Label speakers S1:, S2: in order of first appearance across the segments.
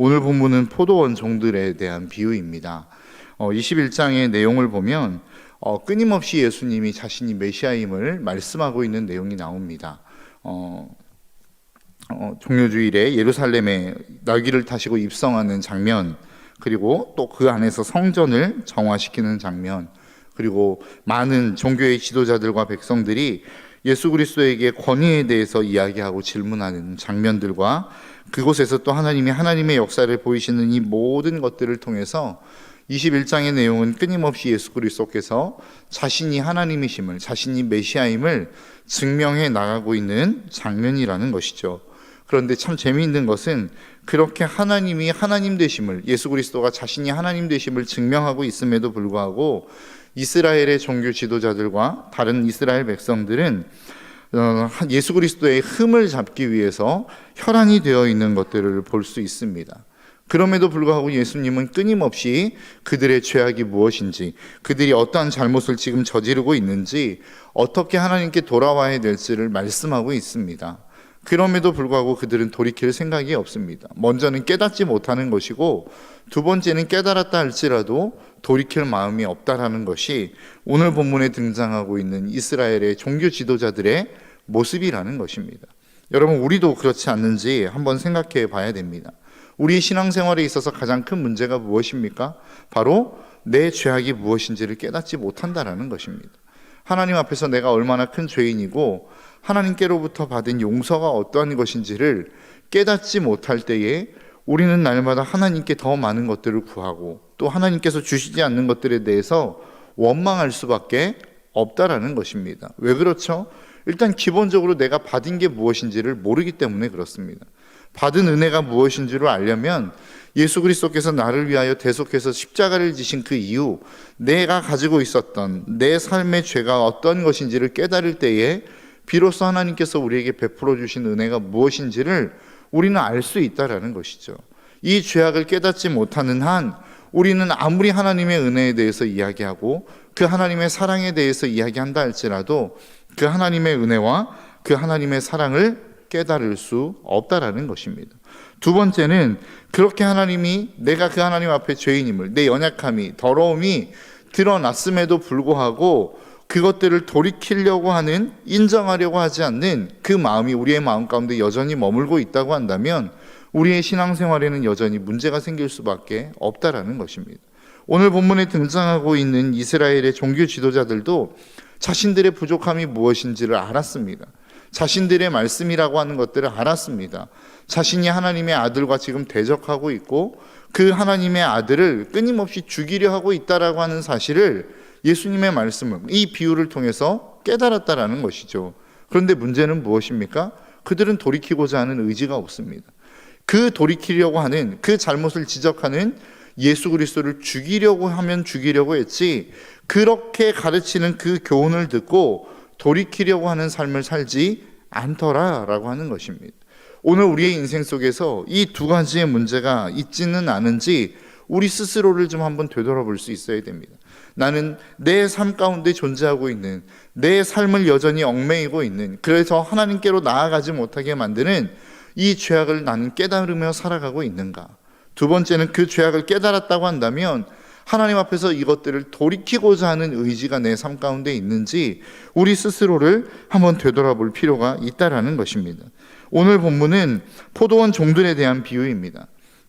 S1: 오늘 본문은 포도원 종들에 대한 비유입니다. 어, 21장의 내용을 보면 어, 끊임없이 예수님이 자신이 메시아임을 말씀하고 있는 내용이 나옵니다. 어, 어, 종료주일에 예루살렘에 날기를 타시고 입성하는 장면, 그리고 또 그 안에서 성전을 정화시키는 장면, 그리고 많은 종교의 지도자들과 백성들이 예수 그리스도에게 권위에 대해서 이야기하고 질문하는 장면들과 그곳에서 또 하나님이 하나님의 역사를 보이시는 이 모든 것들을 통해서 21장의 내용은 끊임없이 예수 그리스도께서 자신이 하나님이심을, 자신이 메시아임을 증명해 나가고 있는 장면이라는 것이죠. 그런데 참 재미있는 것은 그렇게 하나님이 하나님 되심을 예수 그리스도가 자신이 하나님 되심을 증명하고 있음에도 불구하고 이스라엘의 종교 지도자들과 다른 이스라엘 백성들은 어, 예수 그리스도의 흠을 잡기 위해서 혈안이 되어 있는 것들을 볼 수 있습니다. 그럼에도 불구하고 예수님은 끊임없이 그들의 죄악이 무엇인지, 그들이 어떠한 잘못을 지금 저지르고 있는지, 어떻게 하나님께 돌아와야 될지를 말씀하고 있습니다. 그럼에도 불구하고 그들은 돌이킬 생각이 없습니다. 먼저는 깨닫지 못하는 것이고 두 번째는 깨달았다 할지라도 돌이킬 마음이 없다라는 것이 오늘 본문에 등장하고 있는 이스라엘의 종교 지도자들의 모습이라는 것입니다. 여러분 우리도 그렇지 않는지 한번 생각해 봐야 됩니다. 우리 신앙생활에 있어서 가장 큰 문제가 무엇입니까? 바로 내 죄악이 무엇인지를 깨닫지 못한다라는 것입니다. 하나님 앞에서 내가 얼마나 큰 죄인이고 하나님께로부터 받은 용서가 어떠한 것인지를 깨닫지 못할 때에 우리는 날마다 하나님께 더 많은 것들을 구하고 또 하나님께서 주시지 않는 것들에 대해서 원망할 수밖에 없다라는 것입니다. 왜 그렇죠? 일단 기본적으로 내가 받은 게 무엇인지를 모르기 때문에 그렇습니다. 받은 은혜가 무엇인지를 알려면 예수 그리스도께서 나를 위하여 대속해서 십자가를 지신 그 이후 내가 가지고 있었던 내 삶의 죄가 어떤 것인지를 깨달을 때에 비로소 하나님께서 우리에게 베풀어 주신 은혜가 무엇인지를 우리는 알 수 있다라는 것이죠. 이 죄악을 깨닫지 못하는 한 우리는 아무리 하나님의 은혜에 대해서 이야기하고 그 하나님의 사랑에 대해서 이야기한다 할지라도 그 하나님의 은혜와 그 하나님의 사랑을 깨달을 수 없다라는 것입니다. 두 번째는 그렇게 하나님이 내가 그 하나님 앞에 죄인임을 내 연약함이 더러움이 드러났음에도 불구하고 그것들을 돌이키려고 하는 인정하려고 하지 않는 그 마음이 우리의 마음 가운데 여전히 머물고 있다고 한다면 우리의 신앙생활에는 여전히 문제가 생길 수밖에 없다라는 것입니다. 오늘 본문에 등장하고 있는 이스라엘의 종교 지도자들도 자신들의 부족함이 무엇인지를 알았습니다. 자신들의 말씀이라고 하는 것들을 알았습니다. 자신이 하나님의 아들과 지금 대적하고 있고 그 하나님의 아들을 끊임없이 죽이려 하고 있다라고 하는 사실을 예수님의 말씀을 이 비유를 통해서 깨달았다라는 것이죠. 그런데 문제는 무엇입니까? 그들은 돌이키고자 하는 의지가 없습니다. 그 돌이키려고 하는 그 잘못을 지적하는 예수 그리스도를 죽이려고 하면 죽이려고 했지 그렇게 가르치는 그 교훈을 듣고 돌이키려고 하는 삶을 살지 않더라라고 하는 것입니다. 오늘 우리의 인생 속에서 이 두 가지의 문제가 있지는 않은지 우리 스스로를 좀 한번 되돌아볼 수 있어야 됩니다. 나는 내 삶 가운데 존재하고 있는 내 삶을 여전히 얽매이고 있는 그래서 하나님께로 나아가지 못하게 만드는 이 죄악을 나는 깨달으며 살아가고 있는가? 두 번째는 그 죄악을 깨달았다고 한다면 하나님 앞에서 이것들을 돌이키고자 하는 의지가 내 삶 가운데 있는지 우리 스스로를 한번 되돌아볼 필요가 있다라는 것입니다. 오늘 본문은 포도원 종들에 대한 비유입니다.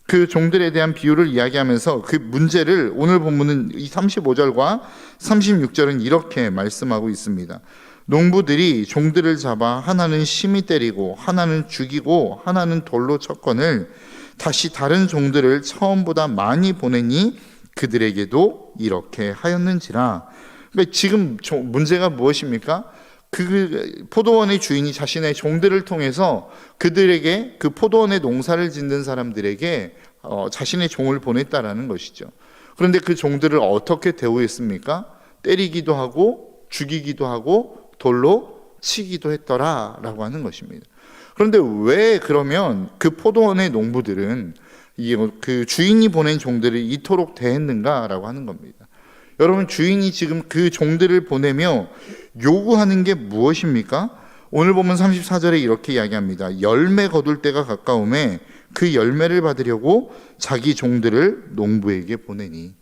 S1: 그 종들에 대한 비유를 이야기하면서 그 문제를 오늘 본문은 이 35절과 36절은 이렇게 말씀하고 있습니다. 농부들이 종들을 잡아 하나는 심히 때리고 하나는 죽이고 하나는 돌로 쳤건을 다시 다른 종들을 처음보다 많이 보내니 그들에게도 이렇게 하였는지라. 그러니까 지금 문제가 무엇입니까? 그 포도원의 주인이 자신의 종들을 통해서 그들에게 그 포도원의 농사를 짓는 사람들에게 어, 자신의 종을 보냈다라는 것이죠. 그런데 그 종들을 어떻게 대우했습니까? 때리기도 하고 죽이기도 하고 돌로 치기도 했더라라고 하는 것입니다. 그런데 왜 그러면 그 포도원의 농부들은 그 주인이 보낸 종들을 이토록 대했는가라고 하는 겁니다. 여러분 주인이 지금 그 종들을 보내며 요구하는 게 무엇입니까? 오늘 보면 34절에 이렇게 이야기합니다. 열매 거둘 때가 가까움에 그 열매를 받으려고 자기 종들을 농부에게 보내니.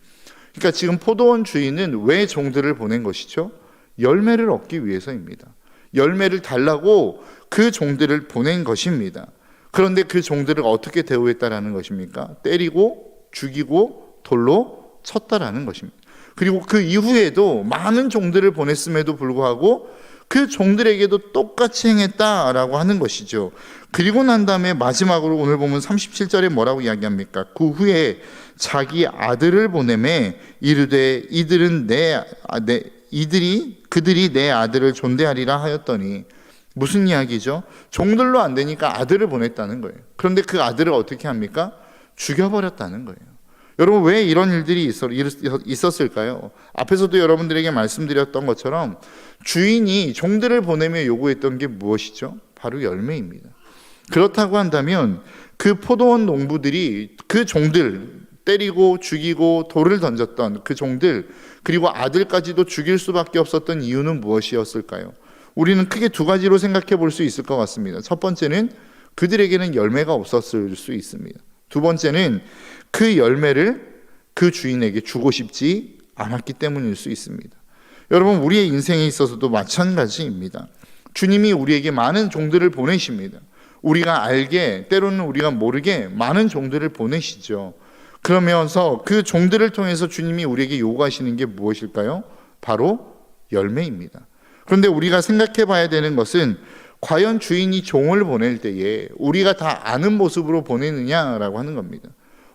S1: 그러니까 지금 포도원 주인은 왜 종들을 보낸 것이죠? 열매를 얻기 위해서입니다. 열매를 달라고 그 종들을 보낸 것입니다. 그런데 그 종들을 어떻게 대우했다라는 것입니까? 때리고 죽이고 돌로 쳤다라는 것입니다. 그리고 그 이후에도 많은 종들을 보냈음에도 불구하고 그 종들에게도 똑같이 행했다라고 하는 것이죠. 그리고 난 다음에 마지막으로 오늘 보면 37절에 뭐라고 이야기합니까? 그 후에 자기 아들을 보내매 이르되 이들은 내, 아, 내 이들이 그들이 내 아들을 존대하리라 하였더니 무슨 이야기죠? 종들로 안 되니까 아들을 보냈다는 거예요. 그런데 그 아들을 어떻게 합니까? 죽여버렸다는 거예요. 여러분 왜 이런 일들이 있었, 있었을까요? 앞에서도 여러분들에게 말씀드렸던 것처럼 주인이 종들을 보내며 요구했던 게 무엇이죠? 바로 열매입니다. 그렇다고 한다면 그 포도원 농부들이 그 종들 때리고 죽이고 돌을 던졌던 그 종들 그리고 아들까지도 죽일 수밖에 없었던 이유는 무엇이었을까요? 우리는 크게 두 가지로 생각해 볼 수 있을 것 같습니다. 첫 번째는 그들에게는 열매가 없었을 수 있습니다. 두 번째는 그 열매를 그 주인에게 주고 싶지 않았기 때문일 수 있습니다. 여러분, 우리의 인생에 있어서도 마찬가지입니다. 주님이 우리에게 많은 종들을 보내십니다. 우리가 알게, 때로는 우리가 모르게 많은 종들을 보내시죠. 그러면서 그 종들을 통해서 주님이 우리에게 요구하시는 게 무엇일까요? 바로 열매입니다. 그런데 우리가 생각해 봐야 되는 것은 과연 주인이 종을 보낼 때에 우리가 다 아는 모습으로 보내느냐라고 하는 겁니다.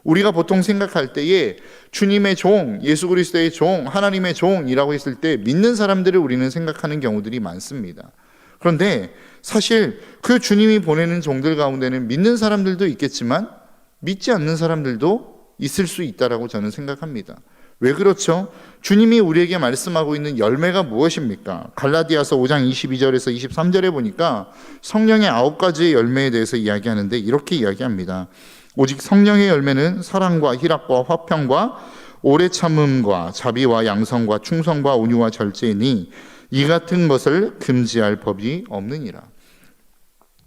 S1: 우리가 보통 생각할 때에 주님의 종, 예수 그리스도의 종, 하나님의 종이라고 했을 때 믿는 사람들을 우리는 생각하는 경우들이 많습니다. 그런데 사실 그 주님이 보내는 종들 가운데는 믿는 사람들도 있겠지만 믿지 않는 사람들도 있을 수 있다라고 저는 생각합니다. 왜 그렇죠? 주님이 우리에게 말씀하고 있는 열매가 무엇입니까? 갈라디아서 5장 22절에서 23절에 보니까 성령의 아홉 가지의 열매에 대해서 이야기하는데 이렇게 이야기합니다. 오직 성령의 열매는 사랑과 희락과 화평과 오래 참음과 자비와 양성과 충성과 온유와 절제니 이 같은 것을 금지할 법이 없느니라.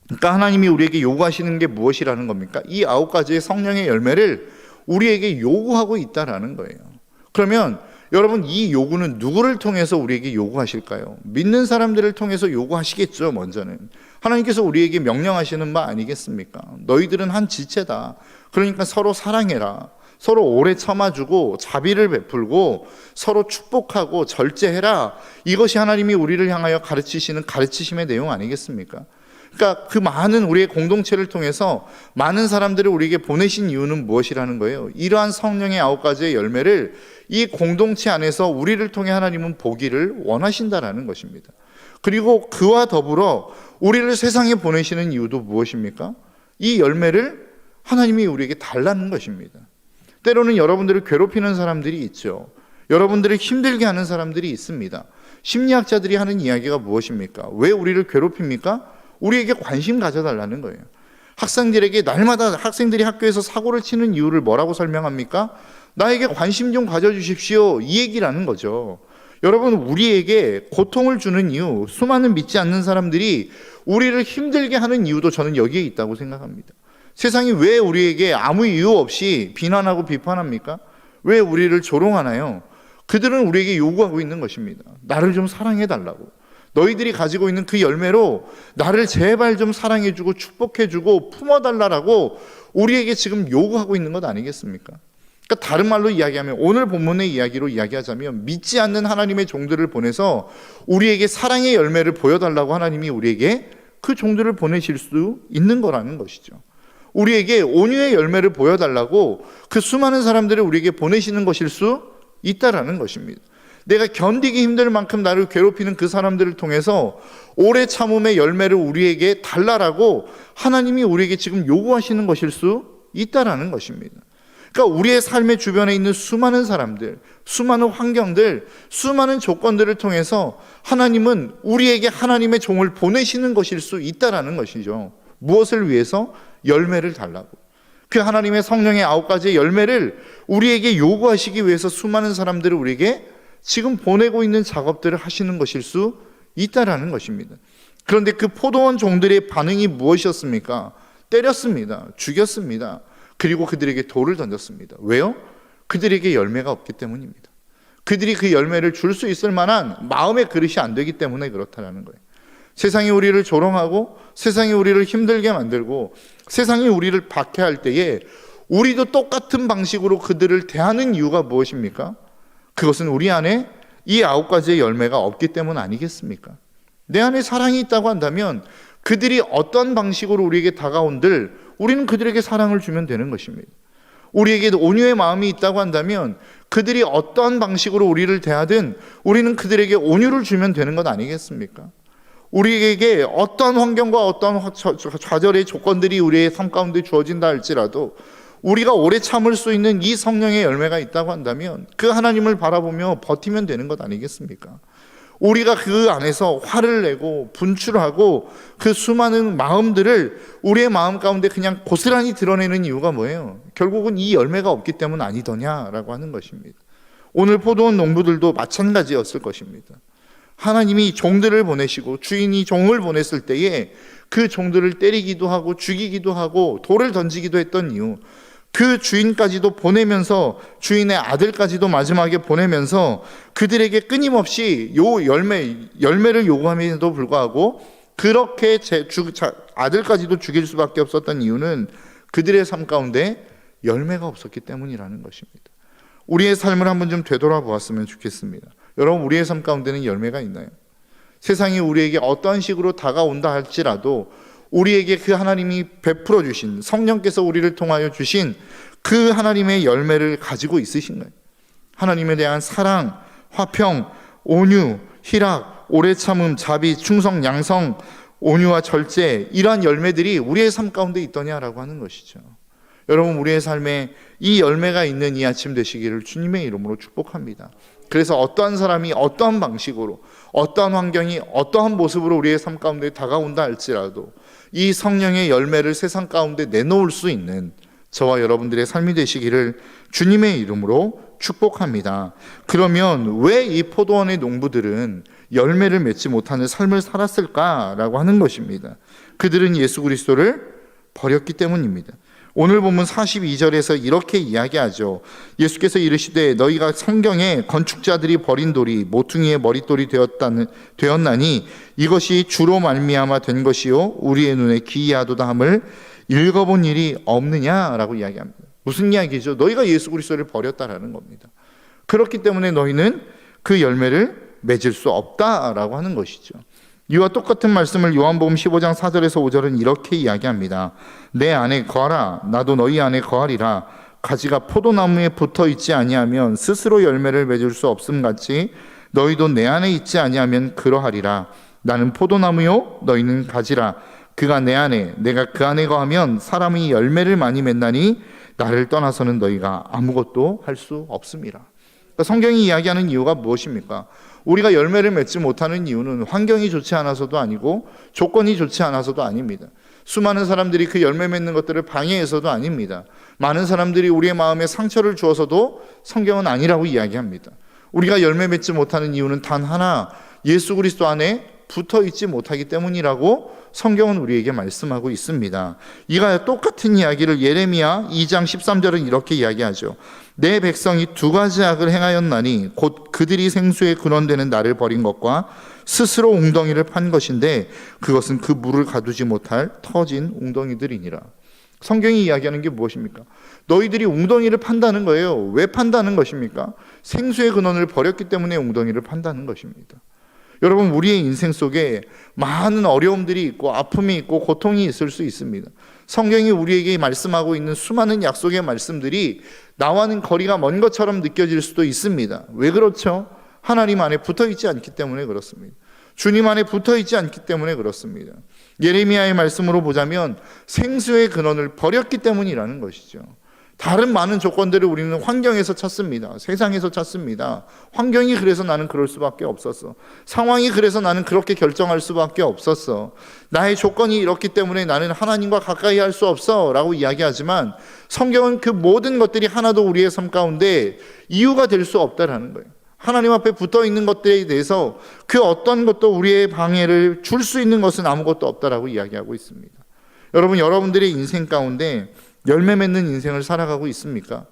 S1: 그러니까 하나님이 우리에게 요구하시는 게 무엇이라는 겁니까? 이 아홉 가지의 성령의 열매를 우리에게 요구하고 있다라는 거예요. 그러면 여러분 이 요구는 누구를 통해서 우리에게 요구하실까요? 믿는 사람들을 통해서 요구하시겠죠, 먼저는. 하나님께서 우리에게 명령하시는 바 아니겠습니까? 너희들은 한 지체다. 그러니까 서로 사랑해라. 서로 오래 참아주고 자비를 베풀고 서로 축복하고 절제해라. 이것이 하나님이 우리를 향하여 가르치시는 가르치심의 내용 아니겠습니까? 그러니까 그 많은 우리의 공동체를 통해서 많은 사람들을 우리에게 보내신 이유는 무엇이라는 거예요? 이러한 성령의 아홉 가지의 열매를 이 공동체 안에서 우리를 통해 하나님은 보기를 원하신다라는 것입니다. 그리고 그와 더불어 우리를 세상에 보내시는 이유도 무엇입니까? 이 열매를 하나님이 우리에게 달라는 것입니다. 때로는 여러분들을 괴롭히는 사람들이 있죠. 여러분들을 힘들게 하는 사람들이 있습니다. 심리학자들이 하는 이야기가 무엇입니까? 왜 우리를 괴롭힙니까? 우리에게 관심 가져달라는 거예요. 학생들에게 날마다 학생들이 학교에서 사고를 치는 이유를 뭐라고 설명합니까? 나에게 관심 좀 가져주십시오. 이 얘기라는 거죠. 여러분, 우리에게 고통을 주는 이유, 수많은 믿지 않는 사람들이 우리를 힘들게 하는 이유도 저는 여기에 있다고 생각합니다. 세상이 왜 우리에게 아무 이유 없이 비난하고 비판합니까? 왜 우리를 조롱하나요? 그들은 우리에게 요구하고 있는 것입니다. 나를 좀 사랑해 달라고. 너희들이 가지고 있는 그 열매로 나를 제발 좀 사랑해주고 축복해주고 품어달라라고 우리에게 지금 요구하고 있는 것 아니겠습니까? 그러니까 다른 말로 이야기하면 오늘 본문의 이야기로 이야기하자면 믿지 않는 하나님의 종들을 보내서 우리에게 사랑의 열매를 보여달라고 하나님이 우리에게 그 종들을 보내실 수 있는 거라는 것이죠. 우리에게 온유의 열매를 보여달라고 그 수많은 사람들을 우리에게 보내시는 것일 수 있다라는 것입니다. 내가 견디기 힘들 만큼 나를 괴롭히는 그 사람들을 통해서 오래 참음의 열매를 우리에게 달라라고 하나님이 우리에게 지금 요구하시는 것일 수 있다라는 것입니다. 그러니까 우리의 삶의 주변에 있는 수많은 사람들, 수많은 환경들, 수많은 조건들을 통해서 하나님은 우리에게 하나님의 종을 보내시는 것일 수 있다라는 것이죠. 무엇을 위해서? 열매를 달라고. 그 하나님의 성령의 아홉 가지의 열매를 우리에게 요구하시기 위해서 수많은 사람들을 우리에게 지금 보내고 있는 작업들을 하시는 것일 수 있다라는 것입니다. 그런데 그 포도원 종들의 반응이 무엇이었습니까? 때렸습니다. 죽였습니다. 그리고 그들에게 돌을 던졌습니다. 왜요? 그들에게 열매가 없기 때문입니다. 그들이 그 열매를 줄 수 있을 만한 마음의 그릇이 안 되기 때문에 그렇다라는 거예요. 세상이 우리를 조롱하고 세상이 우리를 힘들게 만들고 세상이 우리를 박해할 때에 우리도 똑같은 방식으로 그들을 대하는 이유가 무엇입니까? 그것은 우리 안에 이 아홉 가지의 열매가 없기 때문 아니겠습니까? 내 안에 사랑이 있다고 한다면 그들이 어떤 방식으로 우리에게 다가온들 우리는 그들에게 사랑을 주면 되는 것입니다. 우리에게 온유의 마음이 있다고 한다면 그들이 어떤 방식으로 우리를 대하든 우리는 그들에게 온유를 주면 되는 것 아니겠습니까? 우리에게 어떤 환경과 어떤 좌절의 조건들이 우리의 삶 가운데 주어진다 할지라도 우리가 오래 참을 수 있는 이 성령의 열매가 있다고 한다면 그 하나님을 바라보며 버티면 되는 것 아니겠습니까? 우리가 그 안에서 화를 내고 분출하고 그 수많은 마음들을 우리의 마음 가운데 그냥 고스란히 드러내는 이유가 뭐예요? 결국은 이 열매가 없기 때문 아니더냐라고 하는 것입니다. 오늘 포도원 농부들도 마찬가지였을 것입니다. 하나님이 종들을 보내시고 주인이 종을 보냈을 때에 그 종들을 때리기도 하고 죽이기도 하고 돌을 던지기도 했던 이유 그 주인까지도 보내면서 주인의 아들까지도 마지막에 보내면서 그들에게 끊임없이 요 열매 열매를 요구함에도 불구하고 그렇게 제 주, 아들까지도 죽일 수밖에 없었던 이유는 그들의 삶 가운데 열매가 없었기 때문이라는 것입니다. 우리의 삶을 한번 좀 되돌아보았으면 좋겠습니다. 여러분 우리의 삶 가운데는 열매가 있나요? 세상이 우리에게 어떤 식으로 다가온다 할지라도 우리에게 그 하나님이 베풀어 주신 성령께서 우리를 통하여 주신 그 하나님의 열매를 가지고 있으신가요? 하나님에 대한 사랑, 화평, 온유, 희락, 오래 참음, 자비, 충성, 양성, 온유와 절제 이러한 열매들이 우리의 삶 가운데 있더냐라고 하는 것이죠. 여러분 우리의 삶에 이 열매가 있는 이 아침 되시기를 주님의 이름으로 축복합니다. 그래서 어떠한 사람이 어떠한 방식으로 어떠한 환경이 어떠한 모습으로 우리의 삶 가운데 다가온다 할지라도 이 성령의 열매를 세상 가운데 내놓을 수 있는 저와 여러분들의 삶이 되시기를 주님의 이름으로 축복합니다. 그러면 왜 이 포도원의 농부들은 열매를 맺지 못하는 삶을 살았을까라고 하는 것입니다. 그들은 예수 그리스도를 버렸기 때문입니다. 오늘 보면 42절에서 이렇게 이야기하죠. 예수께서 이르시되 너희가 성경에 건축자들이 버린 돌이 모퉁이의 머릿돌이 되었다는 되었나니 이것이 주로 말미암아 된 것이요 우리의 눈에 기이하도다 함을 읽어본 일이 없느냐라고 이야기합니다. 무슨 이야기죠? 너희가 예수 그리스도를 버렸다라는 겁니다. 그렇기 때문에 너희는 그 열매를 맺을 수 없다라고 하는 것이죠. 이와 똑같은 말씀을 요한복음 15장 4절에서 5절은 이렇게 이야기합니다. 내 안에 거하라 나도 너희 안에 거하리라 가지가 포도나무에 붙어 있지 아니하면 스스로 열매를 맺을 수 없음 같이 너희도 내 안에 있지 아니하면 그러하리라 나는 포도나무요 너희는 가지라 그가 내 안에 내가 그 안에 거하면 사람이 열매를 많이 맺나니 나를 떠나서는 너희가 아무것도 할 수 없습니다. 그러니까 성경이 이야기하는 이유가 무엇입니까? 우리가 열매를 맺지 못하는 이유는 환경이 좋지 않아서도 아니고 조건이 좋지 않아서도 아닙니다. 수많은 사람들이 그 열매 맺는 것들을 방해해서도 아닙니다. 많은 사람들이 우리의 마음에 상처를 주어서도 성경은 아니라고 이야기합니다. 우리가 열매 맺지 못하는 이유는 단 하나 예수 그리스도 안에 붙어 있지 못하기 때문이라고 성경은 우리에게 말씀하고 있습니다. 이가 똑같은 이야기를 예레미야 2장 13절은 이렇게 이야기하죠. 내 백성이 두 가지 악을 행하였나니 곧 그들이 생수에 근원되는 나를 버린 것과 스스로 웅덩이를 판 것인데 그것은 그 물을 가두지 못할 터진 웅덩이들이니라. 성경이 이야기하는 게 무엇입니까? 너희들이 웅덩이를 판다는 거예요. 왜 판다는 것입니까? 생수의 근원을 버렸기 때문에 웅덩이를 판다는 것입니다. 여러분 우리의 인생 속에 많은 어려움들이 있고 아픔이 있고 고통이 있을 수 있습니다. 성경이 우리에게 말씀하고 있는 수많은 약속의 말씀들이 나와는 거리가 먼 것처럼 느껴질 수도 있습니다. 왜 그렇죠? 하나님 안에 붙어 있지 않기 때문에 그렇습니다. 주님 안에 붙어 있지 않기 때문에 그렇습니다. 예레미야의 말씀으로 보자면 생수의 근원을 버렸기 때문이라는 것이죠. 다른 많은 조건들을 우리는 환경에서 찾습니다. 세상에서 찾습니다. 환경이 그래서 나는 그럴 수밖에 없었어. 상황이 그래서 나는 그렇게 결정할 수밖에 없었어. 나의 조건이 이렇기 때문에 나는 하나님과 가까이 할 수 없어. 라고 이야기하지만 성경은 그 모든 것들이 하나도 우리의 삶 가운데 이유가 될 수 없다라는 거예요. 하나님 앞에 붙어 있는 것들에 대해서 그 어떤 것도 우리의 방해를 줄 수 있는 것은 아무것도 없다라고 이야기하고 있습니다. 여러분, 여러분들의 인생 가운데 열매 맺는 인생을 살아가고 있습니까?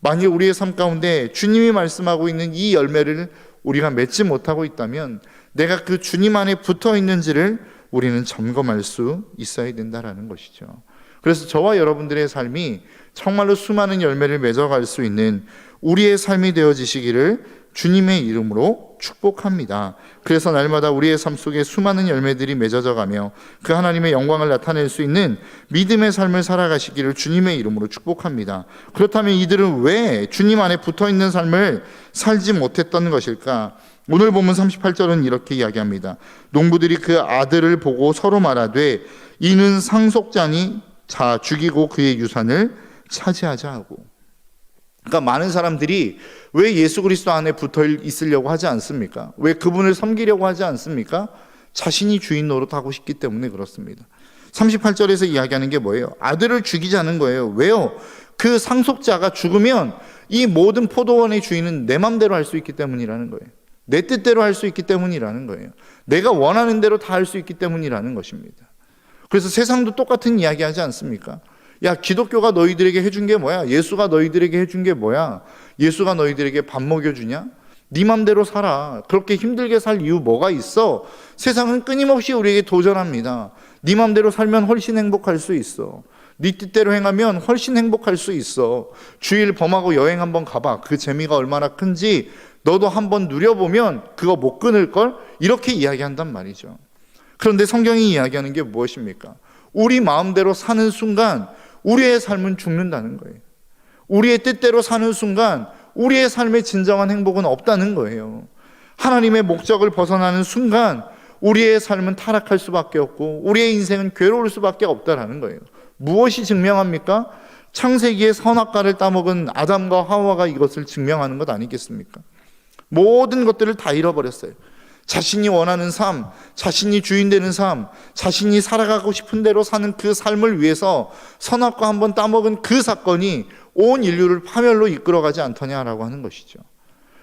S1: 만약 우리의 삶 가운데 주님이 말씀하고 있는 이 열매를 우리가 맺지 못하고 있다면 내가 그 주님 안에 붙어 있는지를 우리는 점검할 수 있어야 된다라는 것이죠. 그래서 저와 여러분들의 삶이 정말로 수많은 열매를 맺어갈 수 있는 우리의 삶이 되어지시기를 주님의 이름으로 축복합니다. 그래서 날마다 우리의 삶 속에 수많은 열매들이 맺어져 가며 그 하나님의 영광을 나타낼 수 있는 믿음의 삶을 살아가시기를 주님의 이름으로 축복합니다. 그렇다면 이들은 왜 주님 안에 붙어 있는 삶을 살지 못했던 것일까? 오늘 보면 38절은 이렇게 이야기합니다. 농부들이 그 아들을 보고 서로 말하되 이는 상속자니 자 죽이고 그의 유산을 차지하자 하고. 그러니까 많은 사람들이 왜 예수 그리스도 안에 붙어 있으려고 하지 않습니까? 왜 그분을 섬기려고 하지 않습니까? 자신이 주인 노릇하고 싶기 때문에 그렇습니다. 38절에서 이야기하는 게 뭐예요? 아들을 죽이자는 거예요. 왜요? 그 상속자가 죽으면 이 모든 포도원의 주인은 내 맘대로 할 수 있기 때문이라는 거예요. 내 뜻대로 할 수 있기 때문이라는 거예요. 내가 원하는 대로 다 할 수 있기 때문이라는 것입니다. 그래서 세상도 똑같은 이야기 하지 않습니까? 야, 기독교가 너희들에게 해준 게 뭐야? 예수가 너희들에게 해준 게 뭐야? 예수가 너희들에게 밥 먹여주냐? 네 맘대로 살아. 그렇게 힘들게 살 이유 뭐가 있어? 세상은 끊임없이 우리에게 도전합니다. 네 맘대로 살면 훨씬 행복할 수 있어. 네 뜻대로 행하면 훨씬 행복할 수 있어. 주일 범하고 여행 한번 가봐. 그 재미가 얼마나 큰지 너도 한번 누려보면 그거 못 끊을 걸 이렇게 이야기한단 말이죠. 그런데 성경이 이야기하는 게 무엇입니까? 우리 마음대로 사는 순간 우리의 삶은 죽는다는 거예요. 우리의 뜻대로 사는 순간 우리의 삶의 진정한 행복은 없다는 거예요. 하나님의 목적을 벗어나는 순간 우리의 삶은 타락할 수밖에 없고 우리의 인생은 괴로울 수밖에 없다라는 거예요. 무엇이 증명합니까? 창세기의 선악과를 따먹은 아담과 하와가 이것을 증명하는 것 아니겠습니까? 모든 것들을 다 잃어버렸어요. 자신이 원하는 삶, 자신이 주인 되는 삶, 자신이 살아가고 싶은 대로 사는 그 삶을 위해서 선악과 한번 따먹은 그 사건이 온 인류를 파멸로 이끌어가지 않더냐라고 하는 것이죠.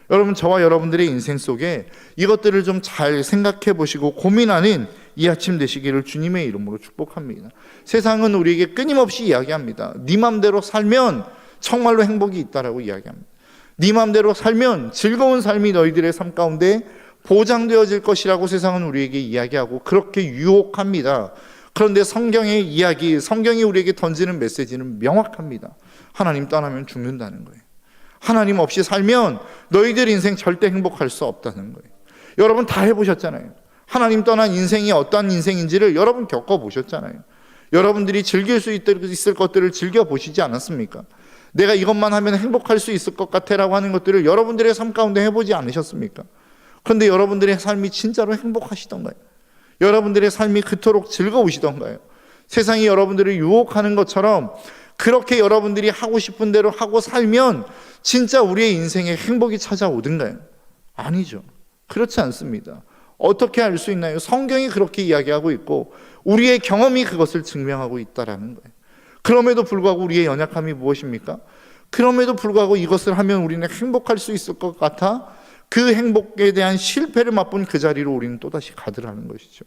S1: 여러분, 저와 여러분들의 인생 속에 이것들을 좀 잘 생각해 보시고 고민하는 이 아침 되시기를 주님의 이름으로 축복합니다. 세상은 우리에게 끊임없이 이야기합니다. 네 맘대로 살면 정말로 행복이 있다라고 이야기합니다. 네 맘대로 살면 즐거운 삶이 너희들의 삶 가운데 보장되어질 것이라고 세상은 우리에게 이야기하고 그렇게 유혹합니다. 그런데 성경의 이야기, 성경이 우리에게 던지는 메시지는 명확합니다. 하나님 떠나면 죽는다는 거예요. 하나님 없이 살면 너희들 인생 절대 행복할 수 없다는 거예요. 여러분 다 해보셨잖아요. 하나님 떠난 인생이 어떤 인생인지를 여러분 겪어보셨잖아요. 여러분들이 즐길 수 있을 것들을 즐겨보시지 않았습니까? 내가 이것만 하면 행복할 수 있을 것 같아라고 하는 것들을 여러분들의 삶 가운데 해보지 않으셨습니까? 그런데 여러분들의 삶이 진짜로 행복하시던가요? 여러분들의 삶이 그토록 즐거우시던가요? 세상이 여러분들을 유혹하는 것처럼 그렇게 여러분들이 하고 싶은 대로 하고 살면 진짜 우리의 인생에 행복이 찾아오든가요? 아니죠. 그렇지 않습니다. 어떻게 알 수 있나요? 성경이 그렇게 이야기하고 있고 우리의 경험이 그것을 증명하고 있다라는 거예요. 그럼에도 불구하고 우리의 연약함이 무엇입니까? 그럼에도 불구하고 이것을 하면 우리는 행복할 수 있을 것 같아 그 행복에 대한 실패를 맛본 그 자리로 우리는 또다시 가더라는 것이죠.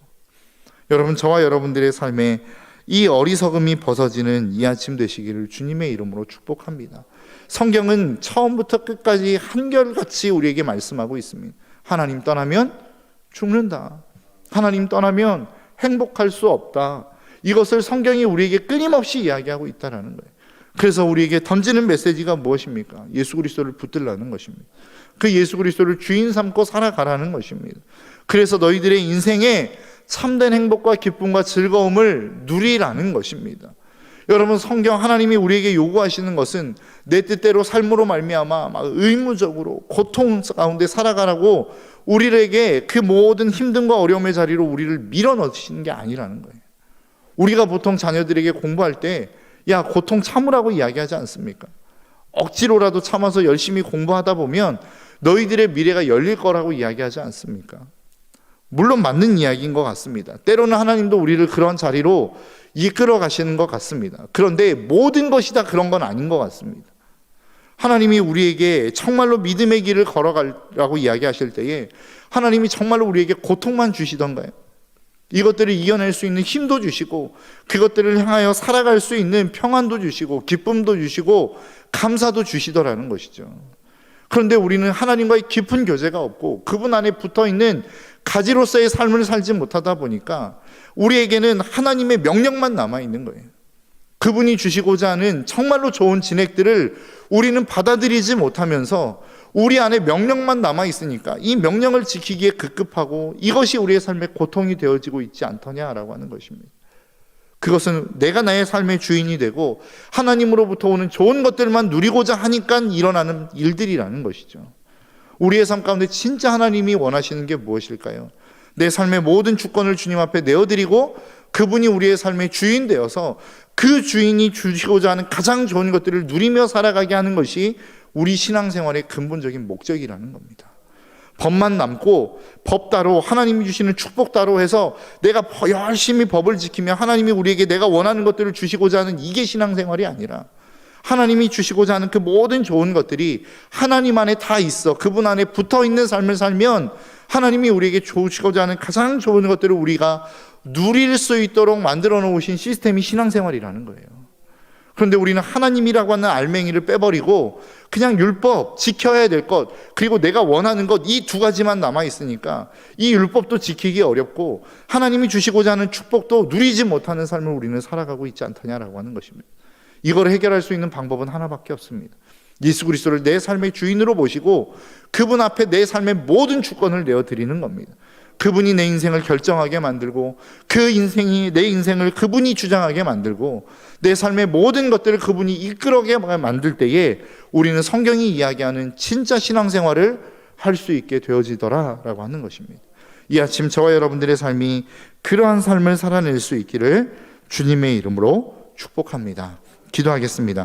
S1: 여러분, 저와 여러분들의 삶에 이 어리석음이 벗어지는 이 아침 되시기를 주님의 이름으로 축복합니다. 성경은 처음부터 끝까지 한결같이 우리에게 말씀하고 있습니다. 하나님 떠나면 죽는다. 하나님 떠나면 행복할 수 없다. 이것을 성경이 우리에게 끊임없이 이야기하고 있다는 거예요. 그래서 우리에게 던지는 메시지가 무엇입니까? 예수 그리스도를 붙들라는 것입니다. 그 예수 그리스도를 주인 삼고 살아가라는 것입니다. 그래서 너희들의 인생에 참된 행복과 기쁨과 즐거움을 누리라는 것입니다. 여러분 성경 하나님이 우리에게 요구하시는 것은 내 뜻대로 삶으로 말미암아 의무적으로 고통 가운데 살아가라고 우리에게 그 모든 힘듦과 어려움의 자리로 우리를 밀어넣으시는 게 아니라는 거예요. 우리가 보통 자녀들에게 공부할 때 야 고통 참으라고 이야기하지 않습니까? 억지로라도 참아서 열심히 공부하다 보면 너희들의 미래가 열릴 거라고 이야기하지 않습니까? 물론 맞는 이야기인 것 같습니다. 때로는 하나님도 우리를 그런 자리로 이끌어 가시는 것 같습니다. 그런데 모든 것이 다 그런 건 아닌 것 같습니다. 하나님이 우리에게 정말로 믿음의 길을 걸어가라고 이야기하실 때에 하나님이 정말로 우리에게 고통만 주시던가요? 이것들을 이겨낼 수 있는 힘도 주시고 그것들을 향하여 살아갈 수 있는 평안도 주시고 기쁨도 주시고 감사도 주시더라는 것이죠. 그런데 우리는 하나님과의 깊은 교제가 없고 그분 안에 붙어 있는 가지로서의 삶을 살지 못하다 보니까 우리에게는 하나님의 명령만 남아 있는 거예요. 그분이 주시고자 하는 정말로 좋은 진액들을 우리는 받아들이지 못하면서 우리 안에 명령만 남아 있으니까 이 명령을 지키기에 급급하고 이것이 우리의 삶의 고통이 되어지고 있지 않더냐라고 하는 것입니다. 그것은 내가 나의 삶의 주인이 되고 하나님으로부터 오는 좋은 것들만 누리고자 하니까 일어나는 일들이라는 것이죠. 우리의 삶 가운데 진짜 하나님이 원하시는 게 무엇일까요? 내 삶의 모든 주권을 주님 앞에 내어드리고 그분이 우리의 삶의 주인 되어서 그 주인이 주시고자 하는 가장 좋은 것들을 누리며 살아가게 하는 것이 우리 신앙생활의 근본적인 목적이라는 겁니다. 법만 남고 법 따로 하나님이 주시는 축복 따로 해서 내가 열심히 법을 지키며 하나님이 우리에게 내가 원하는 것들을 주시고자 하는 이게 신앙생활이 아니라 하나님이 주시고자 하는 그 모든 좋은 것들이 하나님 안에 다 있어 그분 안에 붙어 있는 삶을 살면 하나님이 우리에게 주시고자 하는 가장 좋은 것들을 우리가 누릴 수 있도록 만들어 놓으신 시스템이 신앙생활이라는 거예요. 그런데 우리는 하나님이라고 하는 알맹이를 빼버리고 그냥 율법 지켜야 될 것 그리고 내가 원하는 것 이 두 가지만 남아 있으니까 이 율법도 지키기 어렵고 하나님이 주시고자 하는 축복도 누리지 못하는 삶을 우리는 살아가고 있지 않더냐라고 하는 것입니다. 이걸 해결할 수 있는 방법은 하나밖에 없습니다. 예수 그리스도를 내 삶의 주인으로 모시고 그분 앞에 내 삶의 모든 주권을 내어 드리는 겁니다. 그분이 내 인생을 결정하게 만들고 그 인생이 내 인생을 그분이 주장하게 만들고 내 삶의 모든 것들을 그분이 이끌어게 만들 때에 우리는 성경이 이야기하는 진짜 신앙생활을 할 수 있게 되어지더라라고 하는 것입니다. 이 아침 저와 여러분들의 삶이 그러한 삶을 살아낼 수 있기를 주님의 이름으로 축복합니다. 기도하겠습니다.